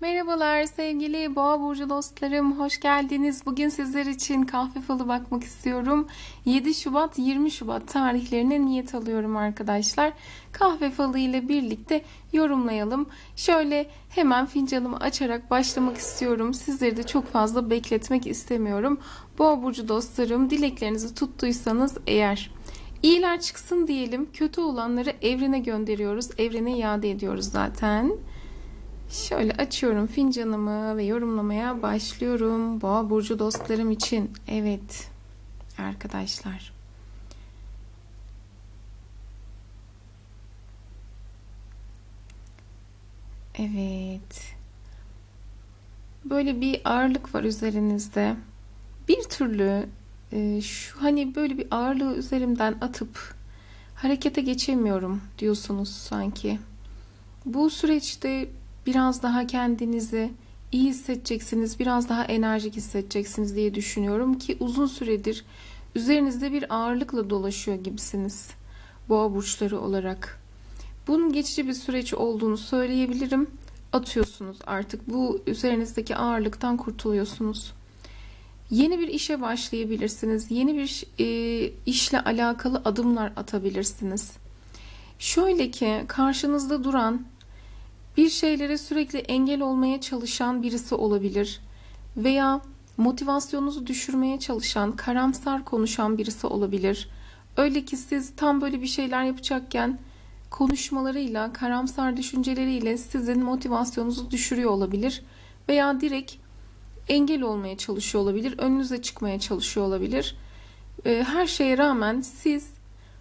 Merhabalar sevgili Boğa burcu dostlarım, hoş geldiniz. Bugün sizler için kahve falı bakmak istiyorum. 7 Şubat 20 Şubat tarihlerine niyet alıyorum arkadaşlar. Kahve falı ile birlikte yorumlayalım. Şöyle hemen fincanımı açarak başlamak istiyorum. Sizleri de çok fazla bekletmek istemiyorum. Boğa burcu dostlarım, dileklerinizi tuttuysanız eğer iyiler çıksın diyelim, kötü olanları evrene gönderiyoruz. Evrene iade ediyoruz zaten. Şöyle açıyorum fincanımı ve yorumlamaya başlıyorum. Boğa burcu dostlarım için. Evet arkadaşlar. Evet. Böyle bir ağırlık var üzerinizde. Bir türlü e, şu hani böyle bir ağırlığı üzerimden atıp harekete geçemiyorum diyorsunuz sanki. Bu süreçte biraz daha kendinizi iyi hissedeceksiniz, biraz daha enerjik hissedeceksiniz diye düşünüyorum ki uzun süredir üzerinizde bir ağırlıkla dolaşıyor gibisiniz boğa burçları olarak. Bunun geçici bir süreç olduğunu söyleyebilirim. Atıyorsunuz artık bu üzerinizdeki ağırlıktan kurtuluyorsunuz. Yeni bir işe başlayabilirsiniz. Yeni bir e, işle alakalı adımlar atabilirsiniz. Şöyle ki karşınızda duran bir şeylere sürekli engel olmaya çalışan birisi olabilir veya motivasyonunuzu düşürmeye çalışan, karamsar konuşan birisi olabilir. Öyle ki siz tam böyle bir şeyler yapacakken konuşmalarıyla, karamsar düşünceleriyle sizin motivasyonunuzu düşürüyor olabilir veya direkt engel olmaya çalışıyor olabilir, önünüze çıkmaya çalışıyor olabilir. Ee, her şeye rağmen siz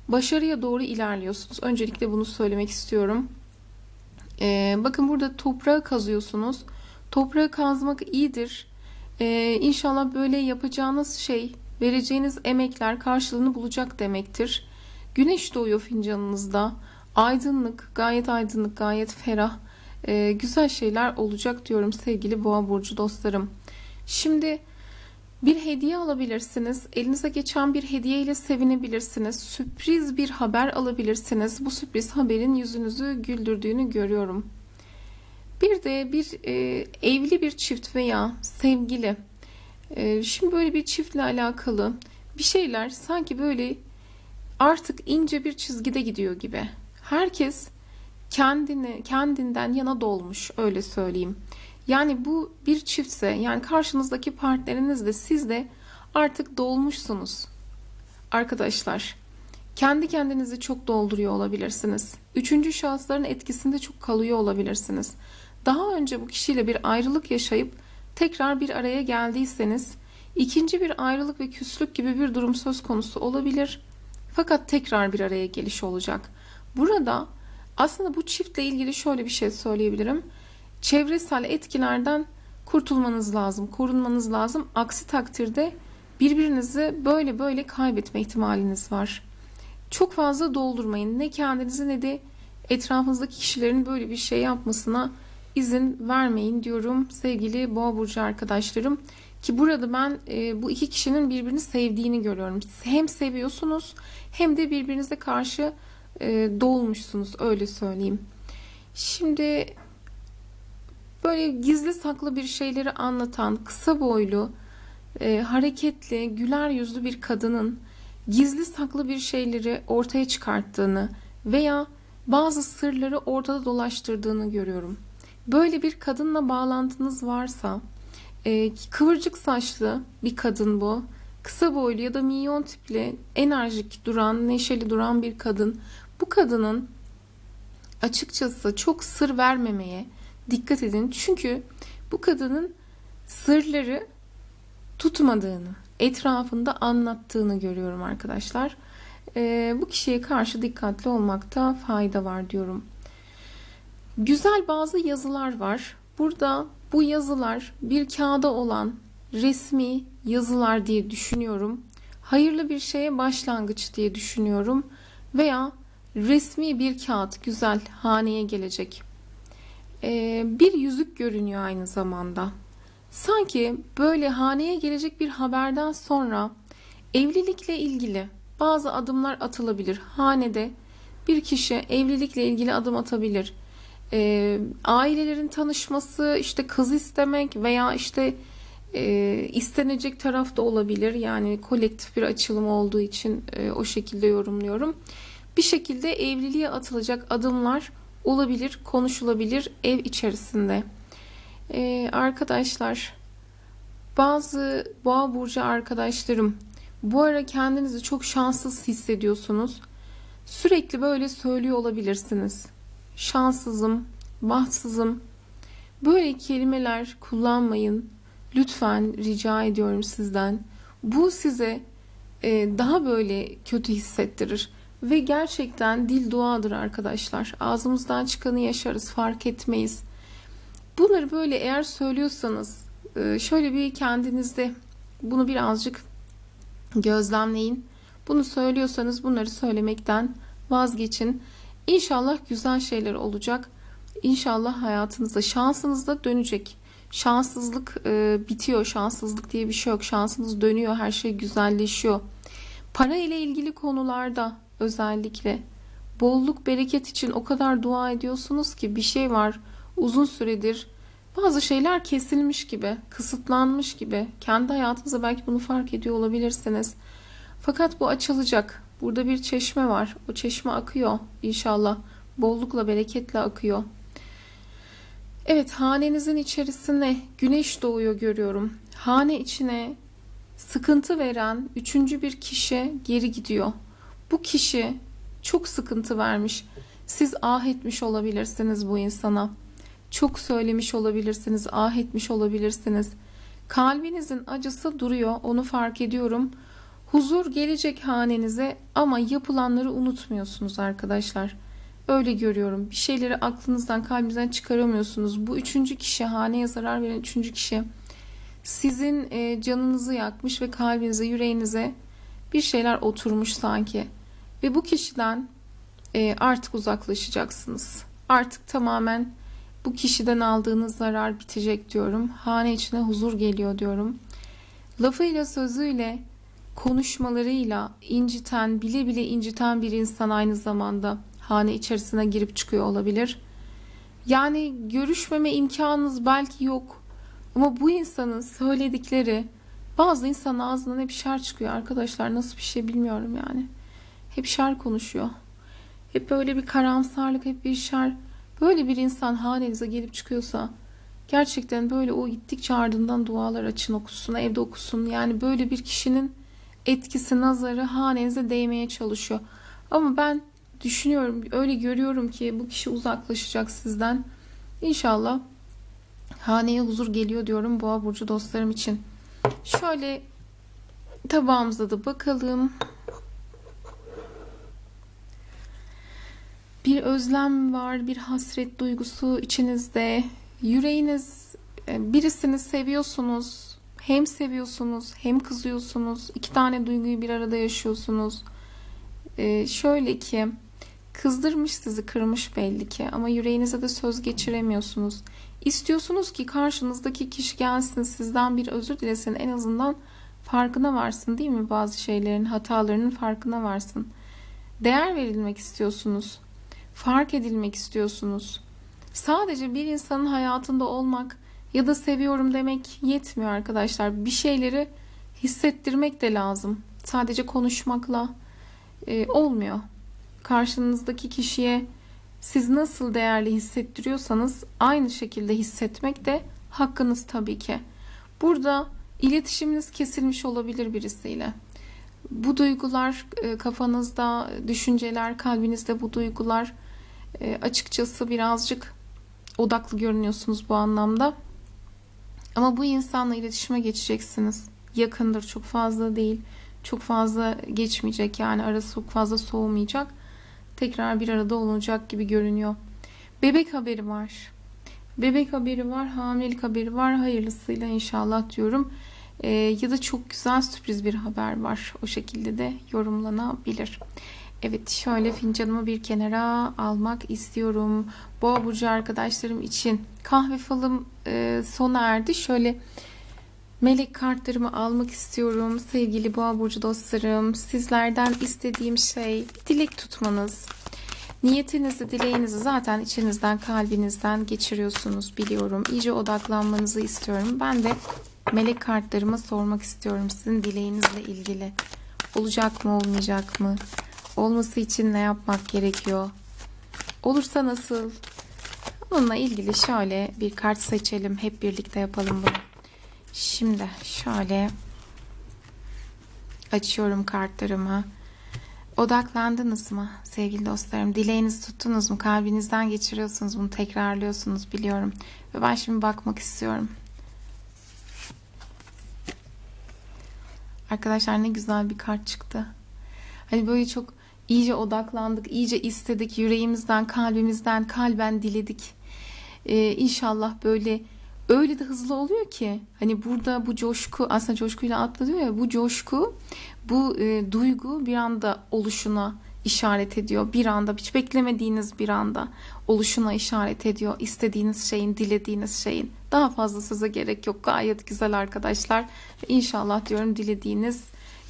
başarıya doğru ilerliyorsunuz. Öncelikle bunu söylemek istiyorum. Ee, bakın burada toprağı kazıyorsunuz. Toprağı kazmak iyidir. Ee, inşallah böyle yapacağınız şey, vereceğiniz emekler karşılığını bulacak demektir. Güneş doğuyor fincanınızda. Aydınlık, gayet aydınlık, gayet ferah. Ee, güzel şeyler olacak diyorum sevgili boğa burcu dostlarım. Şimdi bir hediye alabilirsiniz. Elinize geçen bir hediye ile sevinebilirsiniz. Sürpriz bir haber alabilirsiniz. Bu sürpriz haberin yüzünüzü güldürdüğünü görüyorum. Bir de bir e, evli bir çift veya sevgili. E, şimdi böyle bir çiftle alakalı bir şeyler sanki böyle artık ince bir çizgide gidiyor gibi. Herkes kendini kendinden yana dolmuş öyle söyleyeyim. Yani bu bir çiftse yani karşınızdaki partneriniz de siz de artık dolmuşsunuz. Arkadaşlar kendi kendinizi çok dolduruyor olabilirsiniz. Üçüncü şahısların etkisinde çok kalıyor olabilirsiniz. Daha önce bu kişiyle bir ayrılık yaşayıp tekrar bir araya geldiyseniz ikinci bir ayrılık ve küslük gibi bir durum söz konusu olabilir. Fakat tekrar bir araya geliş olacak. Burada aslında bu çiftle ilgili şöyle bir şey söyleyebilirim çevresel etkilerden kurtulmanız lazım, korunmanız lazım. Aksi takdirde birbirinizi böyle böyle kaybetme ihtimaliniz var. Çok fazla doldurmayın. Ne kendinizi ne de etrafınızdaki kişilerin böyle bir şey yapmasına izin vermeyin diyorum sevgili boğa burcu arkadaşlarım. Ki burada ben e, bu iki kişinin birbirini sevdiğini görüyorum. Hem seviyorsunuz hem de birbirinize karşı e, dolmuşsunuz öyle söyleyeyim. Şimdi Böyle gizli saklı bir şeyleri anlatan kısa boylu, e, hareketli, güler yüzlü bir kadının gizli saklı bir şeyleri ortaya çıkarttığını veya bazı sırları ortada dolaştırdığını görüyorum. Böyle bir kadınla bağlantınız varsa, e, kıvırcık saçlı bir kadın bu, kısa boylu ya da minyon tipli, enerjik duran, neşeli duran bir kadın. Bu kadının açıkçası çok sır vermemeye, dikkat edin. Çünkü bu kadının sırları tutmadığını, etrafında anlattığını görüyorum arkadaşlar. Ee, bu kişiye karşı dikkatli olmakta fayda var diyorum. Güzel bazı yazılar var. Burada bu yazılar bir kağıda olan resmi yazılar diye düşünüyorum. Hayırlı bir şeye başlangıç diye düşünüyorum. Veya resmi bir kağıt güzel haneye gelecek e, bir yüzük görünüyor aynı zamanda. Sanki böyle haneye gelecek bir haberden sonra evlilikle ilgili bazı adımlar atılabilir. Hanede bir kişi evlilikle ilgili adım atabilir. e, ailelerin tanışması, işte kız istemek veya işte e, istenecek taraf da olabilir. Yani kolektif bir açılım olduğu için e, o şekilde yorumluyorum. Bir şekilde evliliğe atılacak adımlar olabilir, konuşulabilir ev içerisinde. E, arkadaşlar, bazı boğa burcu arkadaşlarım bu ara kendinizi çok şanssız hissediyorsunuz. Sürekli böyle söylüyor olabilirsiniz. Şanssızım, bahtsızım. Böyle kelimeler kullanmayın. Lütfen rica ediyorum sizden. Bu size e, daha böyle kötü hissettirir. Ve gerçekten dil duadır arkadaşlar. Ağzımızdan çıkanı yaşarız, fark etmeyiz. Bunları böyle eğer söylüyorsanız e, şöyle bir kendinizde bunu birazcık gözlemleyin. Bunu söylüyorsanız bunları söylemekten vazgeçin. İnşallah güzel şeyler olacak. İnşallah hayatınızda şansınız da dönecek. Şanssızlık e, bitiyor. Şanssızlık diye bir şey yok. Şansınız dönüyor. Her şey güzelleşiyor. Para ile ilgili konularda özellikle bolluk bereket için o kadar dua ediyorsunuz ki bir şey var uzun süredir bazı şeyler kesilmiş gibi, kısıtlanmış gibi. Kendi hayatınızda belki bunu fark ediyor olabilirsiniz. Fakat bu açılacak. Burada bir çeşme var. O çeşme akıyor inşallah. Bollukla, bereketle akıyor. Evet, hanenizin içerisine güneş doğuyor görüyorum. Hane içine sıkıntı veren üçüncü bir kişi geri gidiyor. Bu kişi çok sıkıntı vermiş. Siz ah etmiş olabilirsiniz bu insana. Çok söylemiş olabilirsiniz, ah etmiş olabilirsiniz. Kalbinizin acısı duruyor, onu fark ediyorum. Huzur gelecek hanenize ama yapılanları unutmuyorsunuz arkadaşlar. Öyle görüyorum. Bir şeyleri aklınızdan, kalbinizden çıkaramıyorsunuz. Bu üçüncü kişi, haneye zarar veren üçüncü kişi sizin e, canınızı yakmış ve kalbinize, yüreğinize bir şeyler oturmuş sanki. Ve bu kişiden e, artık uzaklaşacaksınız. Artık tamamen bu kişiden aldığınız zarar bitecek diyorum. Hane içine huzur geliyor diyorum. Lafıyla sözüyle konuşmalarıyla inciten, bile bile inciten bir insan aynı zamanda hane içerisine girip çıkıyor olabilir. Yani görüşmeme imkanınız belki yok. Ama bu insanın söyledikleri bazı insan ağzından hep şer çıkıyor arkadaşlar. Nasıl bir şey bilmiyorum yani. Hep şer konuşuyor. Hep böyle bir karamsarlık, hep bir şer. Böyle bir insan hanenize gelip çıkıyorsa gerçekten böyle o gittikçe ardından dualar açın okusun, evde okusun. Yani böyle bir kişinin etkisi, nazarı hanenize değmeye çalışıyor. Ama ben düşünüyorum, öyle görüyorum ki bu kişi uzaklaşacak sizden. İnşallah haneye huzur geliyor diyorum boğa burcu dostlarım için. Şöyle tabağımıza da bakalım. Bir özlem var, bir hasret duygusu içinizde. Yüreğiniz e, birisini seviyorsunuz. Hem seviyorsunuz hem kızıyorsunuz. İki tane duyguyu bir arada yaşıyorsunuz. Ee, şöyle ki kızdırmış sizi kırmış belli ki ama yüreğinize de söz geçiremiyorsunuz. İstiyorsunuz ki karşınızdaki kişi gelsin sizden bir özür dilesin en azından farkına varsın değil mi bazı şeylerin hatalarının farkına varsın. Değer verilmek istiyorsunuz fark edilmek istiyorsunuz. Sadece bir insanın hayatında olmak ya da seviyorum demek yetmiyor arkadaşlar. Bir şeyleri hissettirmek de lazım. Sadece konuşmakla e, olmuyor. Karşınızdaki kişiye siz nasıl değerli hissettiriyorsanız aynı şekilde hissetmek de hakkınız tabii ki. Burada iletişiminiz kesilmiş olabilir birisiyle. Bu duygular e, kafanızda, düşünceler, kalbinizde bu duygular e, açıkçası birazcık odaklı görünüyorsunuz bu anlamda. Ama bu insanla iletişime geçeceksiniz. Yakındır, çok fazla değil. Çok fazla geçmeyecek yani arası çok fazla soğumayacak. Tekrar bir arada olacak gibi görünüyor. Bebek haberi var. Bebek haberi var, hamilelik haberi var. Hayırlısıyla inşallah diyorum. Ee, ya da çok güzel sürpriz bir haber var. O şekilde de yorumlanabilir. Evet şöyle fincanımı bir kenara almak istiyorum. Boğa burcu arkadaşlarım için kahve falım e, sona erdi. Şöyle melek kartlarımı almak istiyorum. Sevgili boğa burcu dostlarım sizlerden istediğim şey dilek tutmanız. Niyetinizi, dileğinizi zaten içinizden, kalbinizden geçiriyorsunuz biliyorum. İyice odaklanmanızı istiyorum. Ben de melek kartlarıma sormak istiyorum sizin dileğinizle ilgili. Olacak mı, olmayacak mı? Olması için ne yapmak gerekiyor? Olursa nasıl? Bununla ilgili şöyle bir kart seçelim. Hep birlikte yapalım bunu. Şimdi şöyle açıyorum kartlarımı. Odaklandınız mı sevgili dostlarım? Dileğinizi tuttunuz mu? Kalbinizden geçiriyorsunuz bunu tekrarlıyorsunuz biliyorum. Ve ben şimdi bakmak istiyorum. Arkadaşlar ne güzel bir kart çıktı. Hani böyle çok iyice odaklandık, iyice istedik, yüreğimizden, kalbimizden, kalben diledik. Ee, inşallah böyle öyle de hızlı oluyor ki hani burada bu coşku aslında coşkuyla atlanıyor ya bu coşku bu e, duygu bir anda oluşuna işaret ediyor. Bir anda hiç beklemediğiniz bir anda oluşuna işaret ediyor. İstediğiniz şeyin, dilediğiniz şeyin. Daha fazla söze gerek yok. Gayet güzel arkadaşlar. İnşallah diyorum dilediğiniz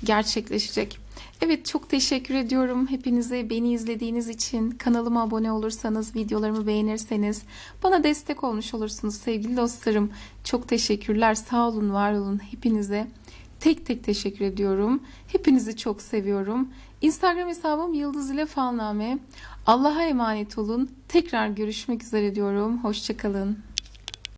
gerçekleşecek. Evet çok teşekkür ediyorum hepinize beni izlediğiniz için. Kanalıma abone olursanız, videolarımı beğenirseniz bana destek olmuş olursunuz sevgili dostlarım. Çok teşekkürler. Sağ olun, var olun hepinize. Tek tek teşekkür ediyorum. Hepinizi çok seviyorum. Instagram hesabım Yıldız ile Falname. Allah'a emanet olun. Tekrar görüşmek üzere diyorum. Hoşçakalın.